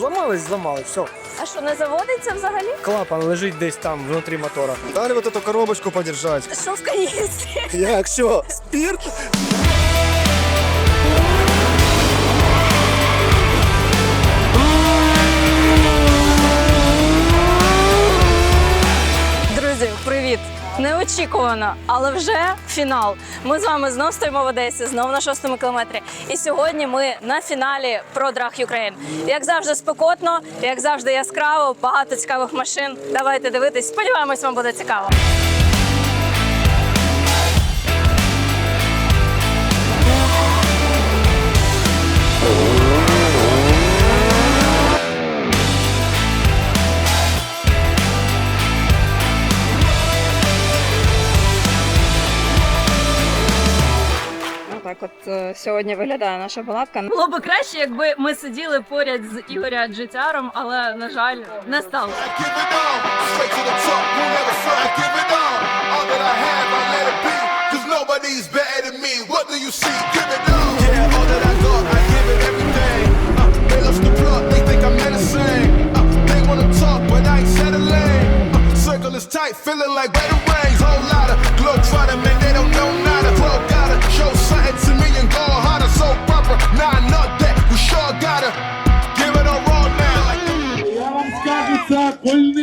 зламалось, зламались, все. А що не заводиться взагалі? Клапан лежить десь там внутрі мотора. Дали вот эту коробочку подержать. Що в каністрі? Як, що? Спирт? Неочікувано, але вже фінал. Ми з вами знов стоїмо в Одесі, знов на шостому кілометрі. І сьогодні ми на фіналі про Драг Юкрейн. Як завжди, спекотно, як завжди, яскраво, багато цікавих машин. Давайте дивитись. Сподіваємось, вам буде цікаво. Сьогодні виглядає наша палатка. Було би краще, якби ми сиділи поряд з Ігоря Джетяром, але на жаль, не стало. give it all. Straight to the top, won't ever front. I give it all.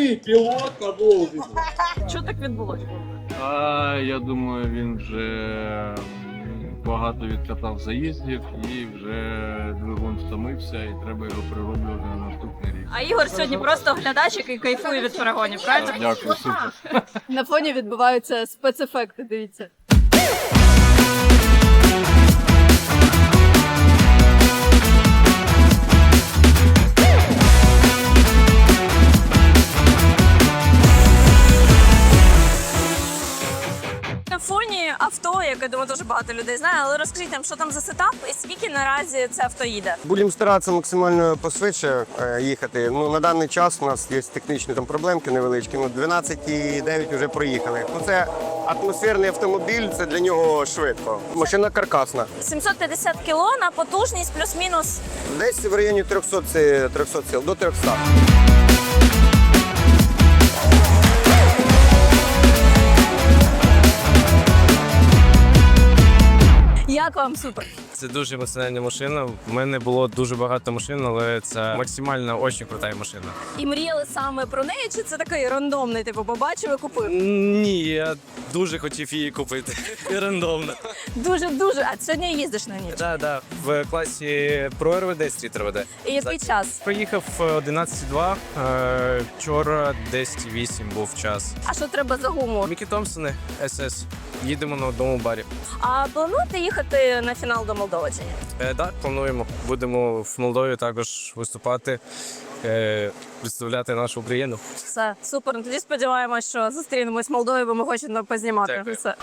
Пильний пілот на Волзі. Що так відбулося? А я думаю, він вже багато відкатав заїздів і вже двигун втомився, і треба його прироблювати на наступний рік. А Ігор сьогодні просто глядач, який кайфує від перегонів, правильно? Дякую, супер. На фоні відбуваються спецефекти. Дивіться. На фоні авто, яке думаю, дуже багато людей знає, але розкажіть нам, що там за сетап і скільки наразі це авто їде? Будемо старатися максимально посвидше е, їхати. Ну, на даний час у нас є технічні там проблемки невеличкі. Ну, 12,9 вже проїхали. Ну, це атмосферний автомобіль, це для нього швидко. Машина каркасна. 750 кіло на потужність плюс-мінус Десь в районі 300, це 300 сил, до 300. Як вам супер? Це дуже емоціональна машина. У мене було дуже багато машин, але це максимально дуже крута машина. І мріяли саме про неї, чи це такий рандомний, типу, побачив і купив? Ні, я дуже хотів її купити. І рандомно. Дуже дуже. А сьогодні їздиш на ній. Так, так. В класі Pro RVD Street RVD. І який час? Проїхав е, 11.2. е, Вчора 10.8 був час. А що треба за гуму? Мікі Томпсони, СС. Їдемо на одному барі. А плануєте їхати на фінал до Молдови чи ні? Е, Так, плануємо. Будемо в Молдові також виступати, е, представляти нашу Україну. Все супер. Ну, Тоді сподіваємось, що зустрінемось в Молдові, бо ми хочемо познімати Дякую. все.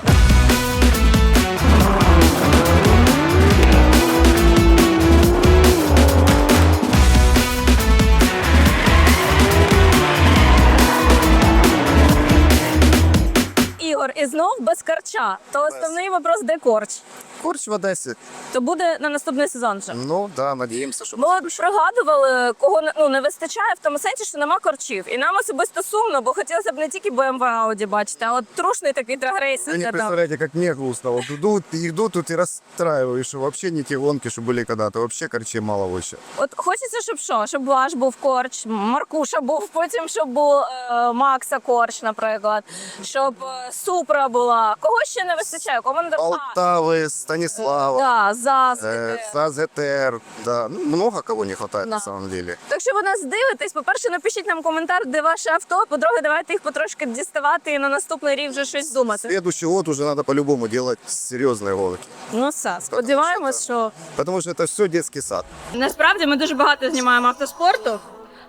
І знов без карча. То основний вопрос, де корч? Корч в Одесі. То буде на наступний сезон вже. Ну, да, надіємося, що Ми от пригадували, кого не- ну, не вистачає в тому сенсі, що нема корчів. І нам особисто сумно, бо хотілося б не тільки BMW Audi бачити, а от трушний такий драгрейс. Вы не представляете, как мне грустно. Вот идут, идут тут и расстраиваюсь, что вообще не те гонки, что были когда-то. Вообще корчей мало вообще. От хочеться, щоб що? Щоб ваш був корч, Маркуша був, потім щоб був е, Макса корч, наприклад, щоб е, Супра була. Кого ще не вистачає? Кого не Полтавы, Станислава, Да, ЗАЗ. э, ГТР. САЗ, ГТР. Да, ну, много кого не хватает Да. на самом деле. Так що ви нас дивитесь, по-перше, напишіть нам коментар, де ваше авто. По-друге, давайте їх потрошки діставати і на наступний рік вже щось думати. Следующий год уже надо по-любому делать серьезные гонки. Ну все, сподіваємось, що Потому что это все детский сад. насправді ми дуже багато знімаємо автоспорту.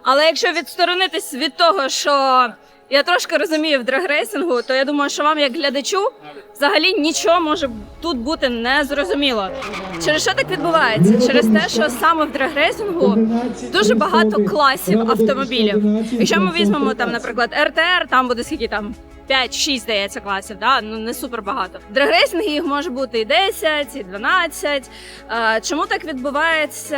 Але якщо відсторонитись від того, що я трошки розумію в драгрейсингу, то я думаю, що вам, як глядачу, взагалі нічого може тут бути незрозуміло. Через що так відбувається? Через те, що саме в драгрейсингу дуже багато класів автомобілів. Якщо ми візьмемо там, наприклад, РТР, там буде скільки там 5-6, здається, класів, да? ну не супер багато. В їх може бути і 10, і 12. Е, Чому так відбувається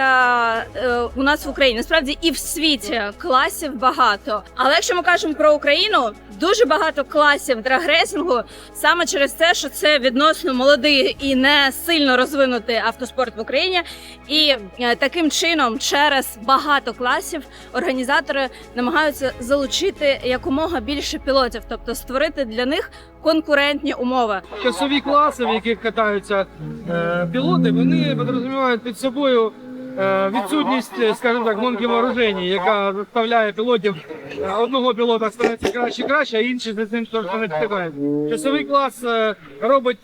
е, у нас в Україні? Насправді і в світі класів багато. Але якщо ми кажемо про Україну, дуже багато класів драгрейсингу саме через те, що це відносно молодий і не сильно розвинутий автоспорт в Україні. І е, таким чином, через багато класів, організатори намагаються залучити якомога більше пілотів, тобто створити для них конкурентні умови. часові класи, в яких катаються е, пілоти, вони підрозумівають під собою е, відсутність, скажімо так, гонки вооруження, яка заставляє пілотів е, одного пілота становиться краще і краще, а інші за цим не встигають. Часовий клас е, робить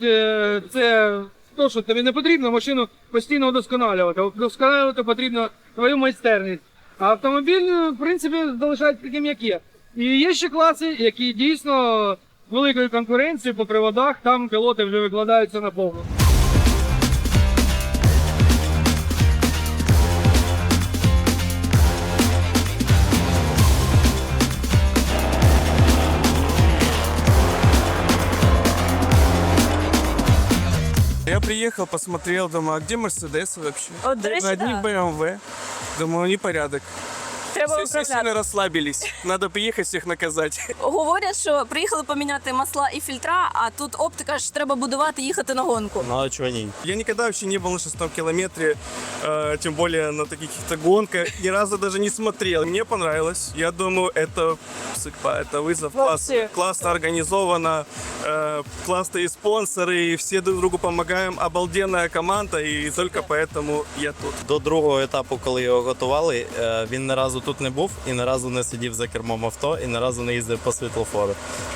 це. То, що тобі не потрібно машину постійно вдосконалювати. Вдосконалювати потрібно твою майстерність. А автомобіль, в принципі, залишається таким, як є. І є ще класи, які дійсно з великою конкуренцією по приводах, там пілоти вже викладаються на повну. Я приехал, посмотрел, думаю, а где Мерседес вообще? От, до речі, На одних да. BMW. Думаю, непорядок. треба Все, все сильно расслабились. Надо приехать всех наказать. Говорять, що приїхали поміняти масла і фільтра, а тут оптика ж треба будувати, їхати на гонку. Ну а чого ні? Я никогда вообще не был на шестом километре, э, тем более на таких каких-то гонках. Ни разу даже не смотрел. Мне понравилось. Я думаю, это судьба, это вызов. Класс, классно организовано, э, классные спонсоры, и все друг другу помогаем. Обалденная команда, и только поэтому я тут. До другого етапу, коли його готували, е, він ні разу тут не був і ні разу не сидів за кермом авто, і ні разу не їздив по світлофору.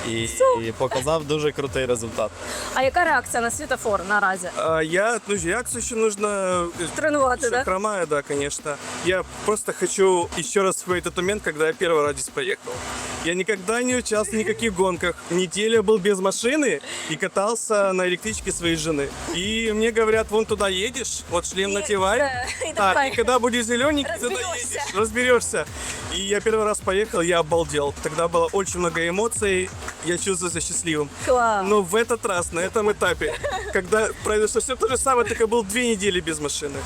І, і показав дуже крутий результат. А яка реакція на світофор наразі? А я, ну, реакцию еще нужно э, Тренувати, Всё да? хромаю, да, конечно. Я просто хочу еще раз вспомнить тот момент, когда я первый раз здесь поехал. Я никогда не участвовал в никаких гонках. Неделю был без машины и катался на электричке своей жены. И мне говорят, вон туда едешь, вот шлем надевай. І А, давай. и когда будет зелененький, туда Разберёшься. едешь, разберешься. И я первый раз поехал, я обалдел. Тогда было очень много эмоций, я чувствую себя счастливым. Клас. Но в этот раз, на этом этапе, когда произошло все то же самое, только я был две недели без машины.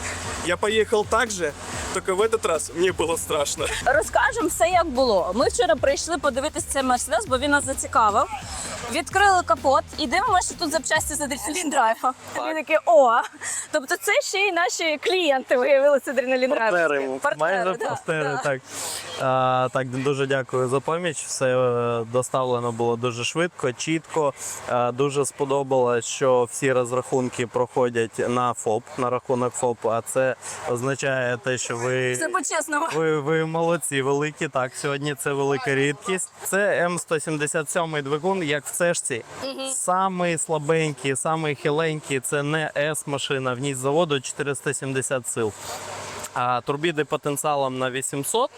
Я поехал так же, только в этот раз мне было страшно. Розкажемо все, як було. Ми вчора прийшли подивитися цей мерседес, бо він нас зацікавив. Відкрили капот і дивимося, що тут запчасті з адреналін драйфа. Він такий, о! Тобто це ще й наші клієнти виявилися адреналін драйфа. Партнери, майже да, партнери, да. так. А, так, дуже дякую за поміч. Все е, доставлено було дуже швидко, чітко. А, дуже сподобалось, що всі розрахунки проходять на ФОП, на рахунок ФОП, а це означає те, що ви. Все по-чесному. Ви, ви молодці, великі. Так, сьогодні це велика рідкість. Це М177 двигун, як в цешці. Самий слабенький, самий хиленький. Це не С-машина, в ній з заводу 470 сил. А турбіди потенціалом на 800,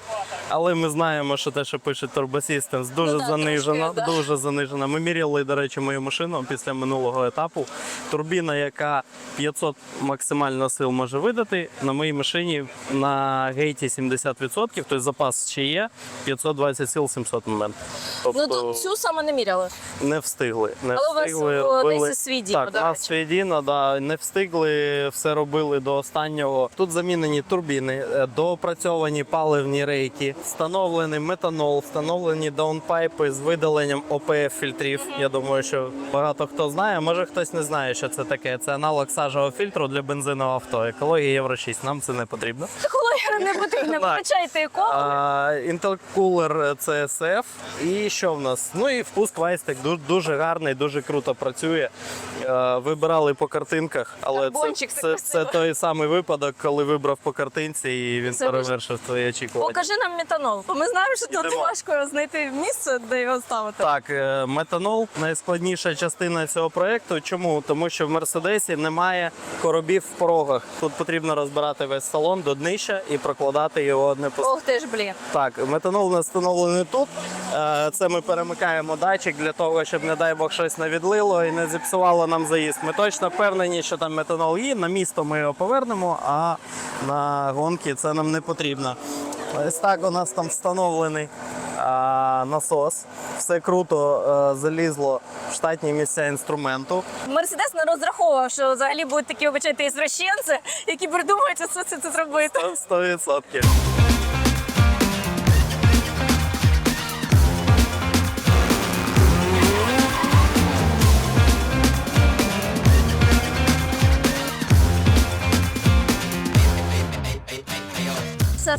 але ми знаємо, що те, що пише Turbo дуже Ну да, занижено. трошки, да. Дуже занижено. Ми міряли, до речі, мою машину після минулого етапу. Турбіна, яка 500 максимально сил може видати, на моїй машині на гейті 70%, тобто запас ще є, 520 сил 700 момент. Ну Тобто тут цю саме не міряли. не встигли. Не Але у вас встигли. у робили- Одесі свій Діма, Так, свій Діна, да, не встигли, все робили до останнього. Тут замінені турбіни, е, доопрацьовані паливні рейки, встановлений метанол, встановлені даунпайпи з видаленням ОПФ-фільтрів. Я думаю, що багато хто знає, може хтось не знає, що це таке. Це аналог сажового фільтру для бензинового авто. Екологія Євро 6, нам це не потрібно. Екологія не потрібна. Вибачайте екологію. А, CSF. І що в нас? Ну і впуск Вайстек дуже, гарний, дуже круто працює. Е, Вибирали по картинках, але це, це це, це той самий випадок, коли вибрав по картинці і він Це перевершив твої очікування. Покажи нам метанол. Бо ми знаємо, що тут Ідемо. важко знайти місце, де його ставити. Так, е, метанол найскладніша частина цього проєкту. Чому? Тому що в Мерседесі немає коробів в порогах. Тут потрібно розбирати весь салон до днища і прокладати його одне по Ох ти ж, блін. Так, метанол у нас встановлений тут. Е, Це ми перемикаємо датчик для того, щоб, не дай Бог, щось не відлило і не зіпсувало нам заїзд. Ми точно впевнені, що там метанол є. На місто ми його повернемо, а на гонки це нам не потрібно. Ось так у нас там встановлений а, насос. все круто а, залізло в штатні місця інструменту. Мерседес не розраховував, що взагалі будуть такі вибачайте ізвращенці, які придумають, що це, це зробити. 100%. Це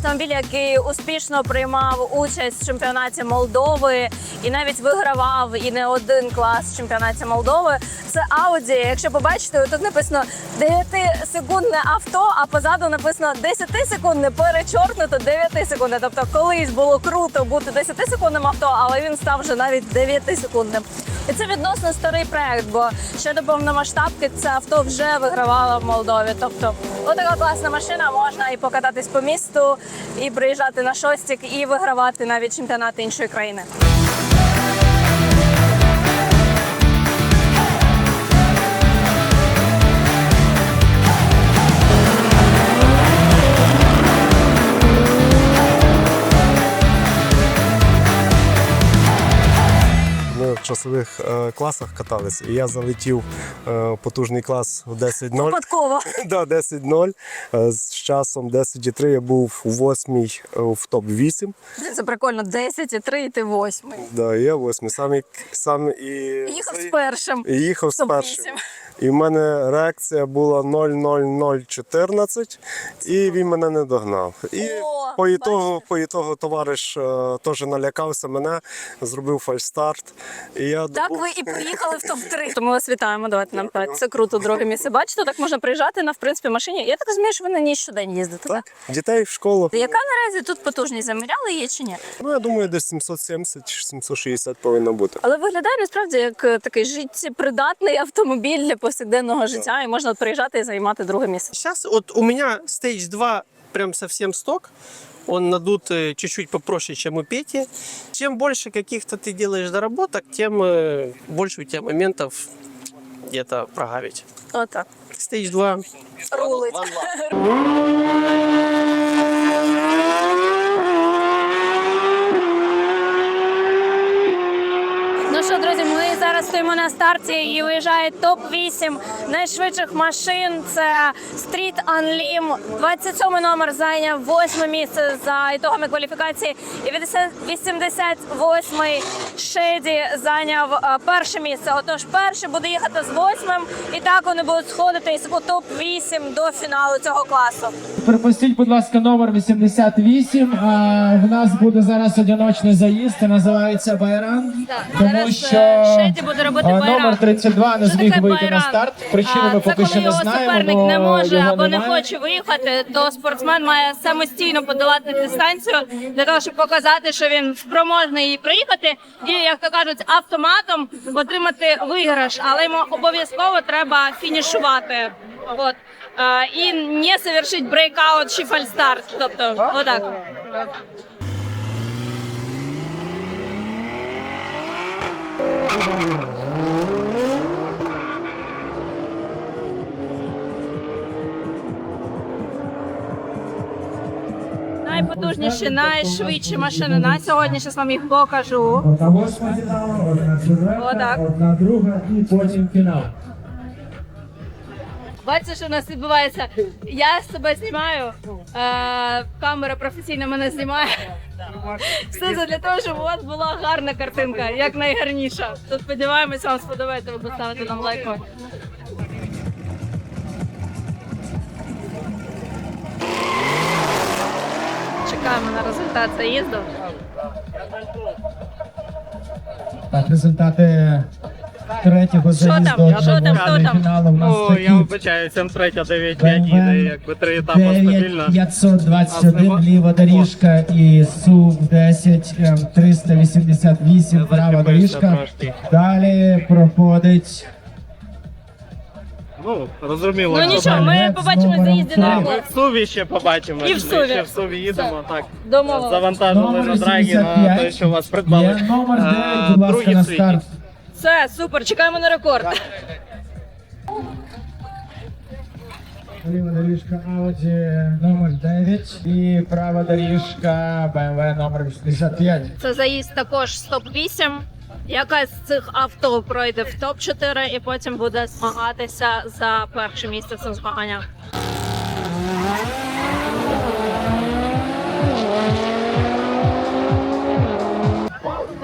автомобіль, який успішно приймав участь в чемпіонаті Молдови і навіть вигравав і не один клас в чемпіонаті Молдови. Це Audi. Якщо побачите, тут написано 9-секундне авто, а позаду написано 10-секундне перечоркнуто 9 секундне. Тобто колись було круто бути 10-секундним авто, але він став вже навіть 9-секундним. І це відносно старий проект, бо ще до повномасштабки це авто вже вигравало в Молдові. Тобто, отака класна машина, можна і покататись по місту, і приїжджати на шостік, і вигравати навіть чемпіонати іншої країни. Часових е, класах каталися, і я залетів е, потужний клас в 10.0. Випадково. Да, 10.0. Е, з часом 10.3 я був у 8 в топ-8. Це прикольно. 10 і ти 8. Да, я 8. Сам, сам і, Їхав з першим. і їхав з першим. І в мене реакція була 00014, і він мене не догнав. І О, по ітогу, по ітогу товариш теж налякався мене, зробив фальстарт. І я Так ви і приїхали в топ-3. Тому вас вітаємо. Давайте нам п'ять. Це круто, друге місце. Бачите, так можна приїжджати на в принципі машині. Я так розумію, що ви на ній щодень їздите. Так? Так, дітей в школу. Яка наразі тут потужність заміряли її чи ні? Ну, я думаю, десь 770 чи 760 повинно бути. Але виглядає насправді як е, такий життєпридатний автомобіль для повсякденного життя, і можна от приїжджати і займати друге місце. Сейчас вот у меня Stage 2 прям совсем сток Он надут э, чуть-чуть попроще, чем у Пети. Чем больше каких-то ты делаешь доработок, тем э, больше у тебя моментов где-то прогавить. Отак. Stage 2 Рулить. зараз стоїмо на старті і виїжджає топ-8 найшвидших машин. Це Street Unlim. 27 номер зайняв 8 місце за ітогами кваліфікації. І 88-й Шеді зайняв е, перше місце. Отож, перший буде їхати з восьмим, і так вони будуть сходитись у топ-8 до фіналу цього класу. Пропустіть, будь ласка, номер 88. А, в нас буде зараз одиночний заїзд, називається Байран. Тому Зараз що е, Шеді буде робити байрак. номер 32 не зміг вийти на старт. Причину ми поки що коли його суперник не може або не хоче виїхати, то спортсмен має самостійно подолати дистанцію для того, щоб показати, що він спроможний її проїхати, і як то кажуть, автоматом отримати виграш, але йому обов'язково треба фінішувати. От. І не совершить брейкаут чи фальстарт. Тобто, отак. Найпотужніші, найшвидші машини на сьогодні. Зараз вам їх покажу. Одна восьма фінал, одна четверта, одна друга і потім фінал. Бачите, що у нас відбувається? Я себе знімаю, е, камера професійно мене знімає. Все це для того, щоб у вас була гарна картинка, як найгарніша. Тут сподіваємось, вам сподобається, ви поставите нам лайк. Чекаємо на результат заїзду. Так, результати третього заїзду Що там? Хто там? фіналу в нас Ну, я вибачаю, 7-3, 9-5 BMW їде, якби три етапи стабільно. 9521 ліва доріжка і СУВ 10 ем, 388 права доріжка. Далі проходить Ну, розуміло. Ну нічого, ми побачимо заїзді на Ми в Суві ще побачимо. І в Ми Суві. ще в Суві їдемо, так. Домовились. Завантажили Номер на драгі на те, що у вас придбали. є номер 9, Е, будь ласка, на старт. Все, супер, чекаємо на рекорд. Ліва доріжка Audi номер 9 і права доріжка BMW номер 85. Це заїзд також з топ-8. Яка з цих авто пройде в топ-4 і потім буде змагатися за перше місце в цих змаганнях.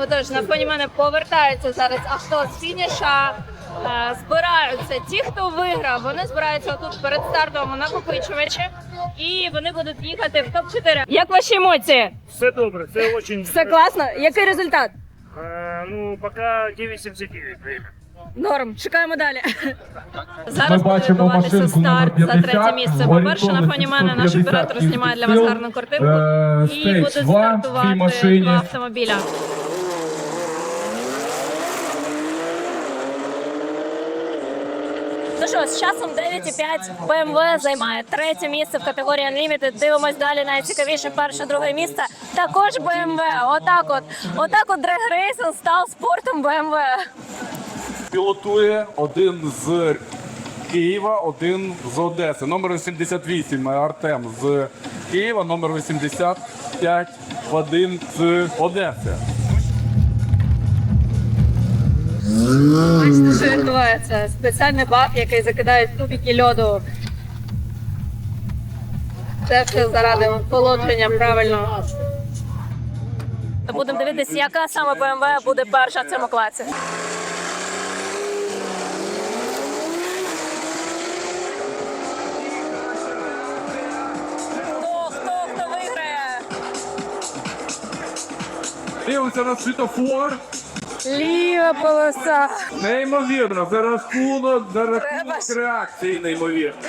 Отож, на фоні мене повертаються зараз авто з фініша. Е, Збираються ті, хто виграв, вони збираються тут перед стартом накопичувачі, і вони будуть їхати в топ 4 Як ваші емоції? Все добре, це дуже... Все класно. Який результат? ну, поки 9,79 время. Норм, чекаємо далі. Зараз буде бачимо відбуватися машинку старт за третє місце. По-перше, на фоні мене наш оператор знімає для вас гарну картинку. Е, І цій стартувати машині. два автомобіля. Що, з часом 9,5 BMW займає третє місце в категорії Unlimited. Дивимось далі найцікавіше перше, друге місце. Також BMW. Отак от. Отак от Racing став спортом BMW. Пілотує один з Києва, один з Одеси. Номер 88 Артем з Києва, номер 85 Вадим з Одеси. Бачите, що відбувається? Спеціальний бак, який закидають кубики льоду. Це все заради охолодження правильно. Будемо дивитися, яка саме BMW буде перша в цьому класі. Хто, хто, хто виграє? Дивимося на світофор. Ліва полоса. Неймовірно, за рахунок, за рахунок реакції неймовірно.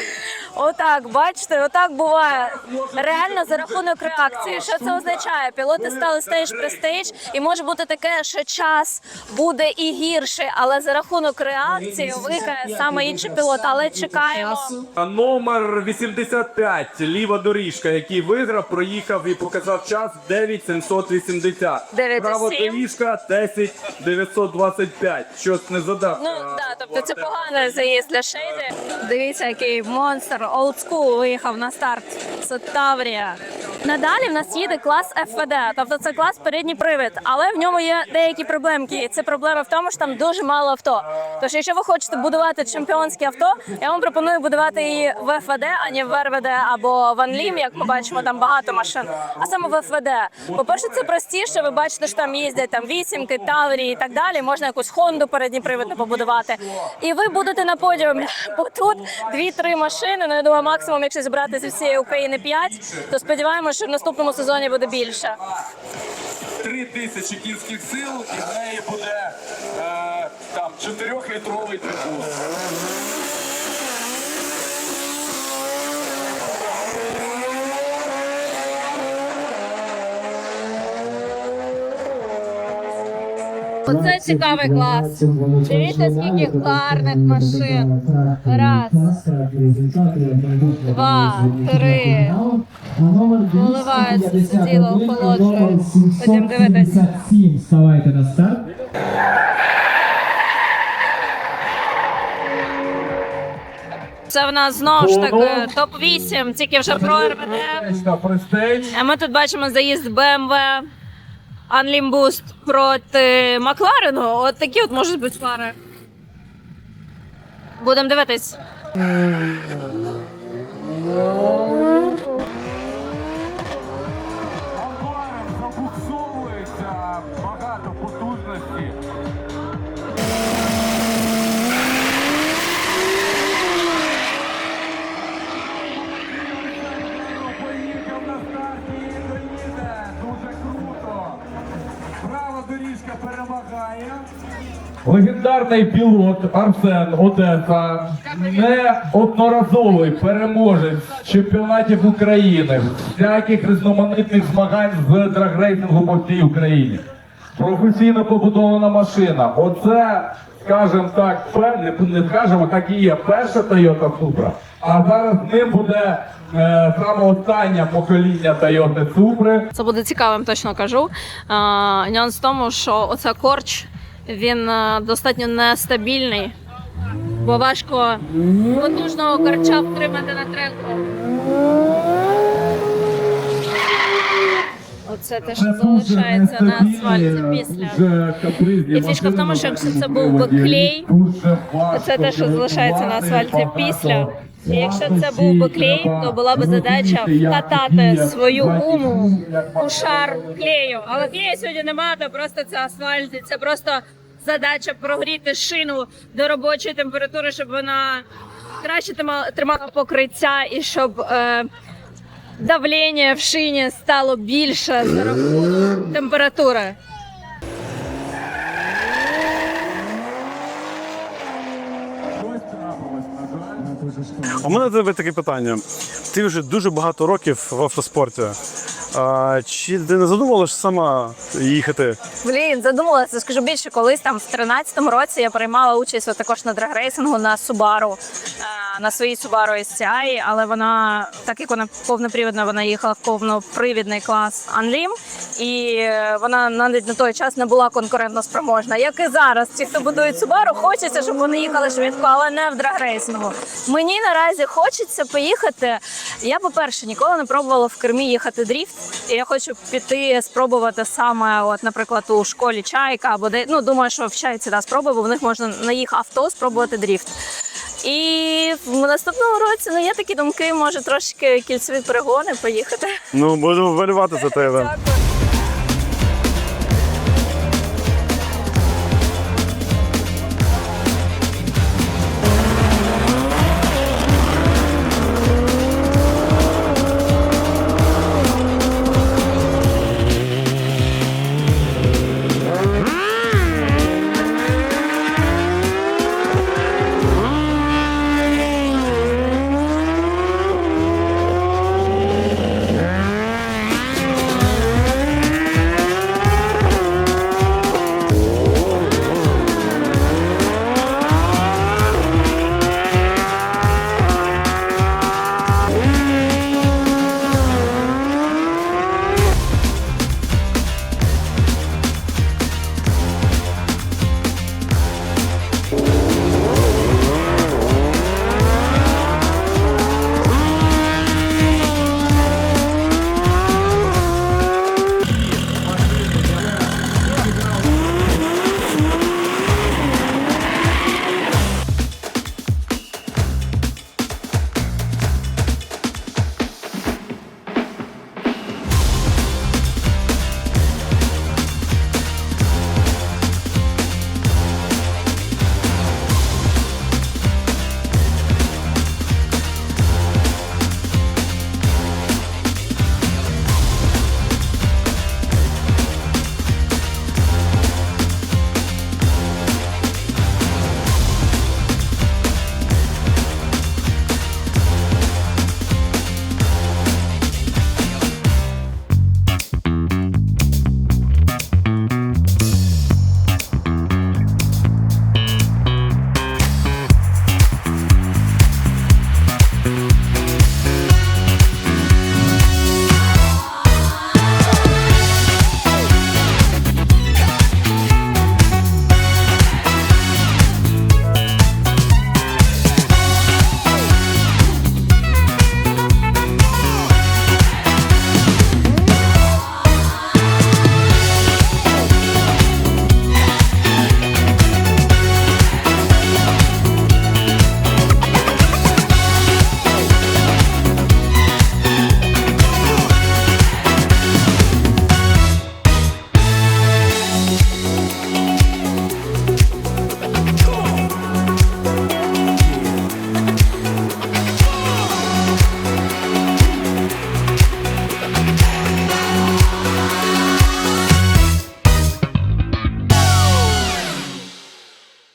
Отак, бачите, отак буває. Реально за рахунок реакції. Що це означає? Пілоти стали стейдж престейдж, і може бути таке, що час буде і гірший, але за рахунок реакції виграє саме інший пілот. Але чекаємо. Номер 85, ліва доріжка, який виграв, проїхав і показав час 9,780. 9,7. Права доріжка 10,925. Щось не задав. Ну да, тобто це поганий заїзд для Шейди. Дивіться, який монстр олдскул виїхав на старт. Це Таврія. Надалі в нас їде клас ФВД, тобто це клас передній привід, але в ньому є деякі проблемки. І Це проблема в тому, що там дуже мало авто. Тож, якщо ви хочете будувати чемпіонське авто, я вам пропоную будувати її в ФВД, а не в РВД або в Анлім, як ми бачимо, там багато машин. А саме в ФВД. По-перше, це простіше. Ви бачите, що там їздять там вісімки, Таврії і так далі. Можна якусь Хонду передніпривідну побудувати. І ви будете на подіумі. Бо тут дві-три машини. Ну я думаю, максимум, якщо зібрати зі всієї України п'ять, то сподіваємося, що в наступному сезоні буде більше. Три тисячі кінських сил, і в неї буде е, там 4-літровий трибун. Оце цікавий клас. Дивіться, скільки гарних машин. Раз, два, три. Виливається це діло, охолоджує. Ходім дивитись. Вставайте на старт. Це в нас знову ж таки топ-8, тільки вже про РВД. А ми тут бачимо заїзд BMW Boost проти Макларену. От такі от можуть бути пари. Будемо дивитись. Легендарний пілот Арсен Одеса, неодноразовий переможець чемпіонатів України, всяких різноманітних змагань з драгрейсингу по всій Україні. Професійно побудована машина. Оце, скажімо так, не, скажемо, так і є перша Toyota Supra. А зараз ним буде е, саме останнє покоління Toyota Supra. Це буде цікавим, точно кажу. А, нюанс в тому, що оце корч він достатньо нестабільний, бо важко потужного корча втримати на треку. це те, що залишається на асфальті після. І фішка в тому, що якщо це був би клей, це те, що залишається на асфальті після. І якщо це був би клей, то була б задача вкатати свою уму у шар клею. Але клею сьогодні немає, то просто це асфальт, і це просто задача прогріти шину до робочої температури, щоб вона краще трима- тримала покриття і щоб е, давлення в шині стало більше за рахунок температури. У мене до тебе таке питання. Ти вже дуже багато років в автоспорті. А, чи ти не задумалася сама їхати? Блін, задумалася, скажу більше, колись там в 13-му році я приймала участь також на драгрейсингу на е, на своїй Subaru STI, але вона, так як вона повнопривідна, вона їхала в повнопривідний клас Unlim, і е, вона навіть на той час не була конкурентно спроможна. Як і зараз, ті, хто будують Subaru, хочеться, щоб вони їхали швидко, але не в драгрейсингу. Мені наразі хочеться поїхати. Я, по-перше, ніколи не пробувала в кермі їхати дріфт. І я хочу піти спробувати саме, от, наприклад, у школі чайка або де ну думаю, що в чайці да, спробую, бо в них можна на їх авто спробувати дріфт. І в наступному році ну є такі думки, може трошки кільцеві перегони поїхати. Ну, будемо вболівати за тебе. Дякую.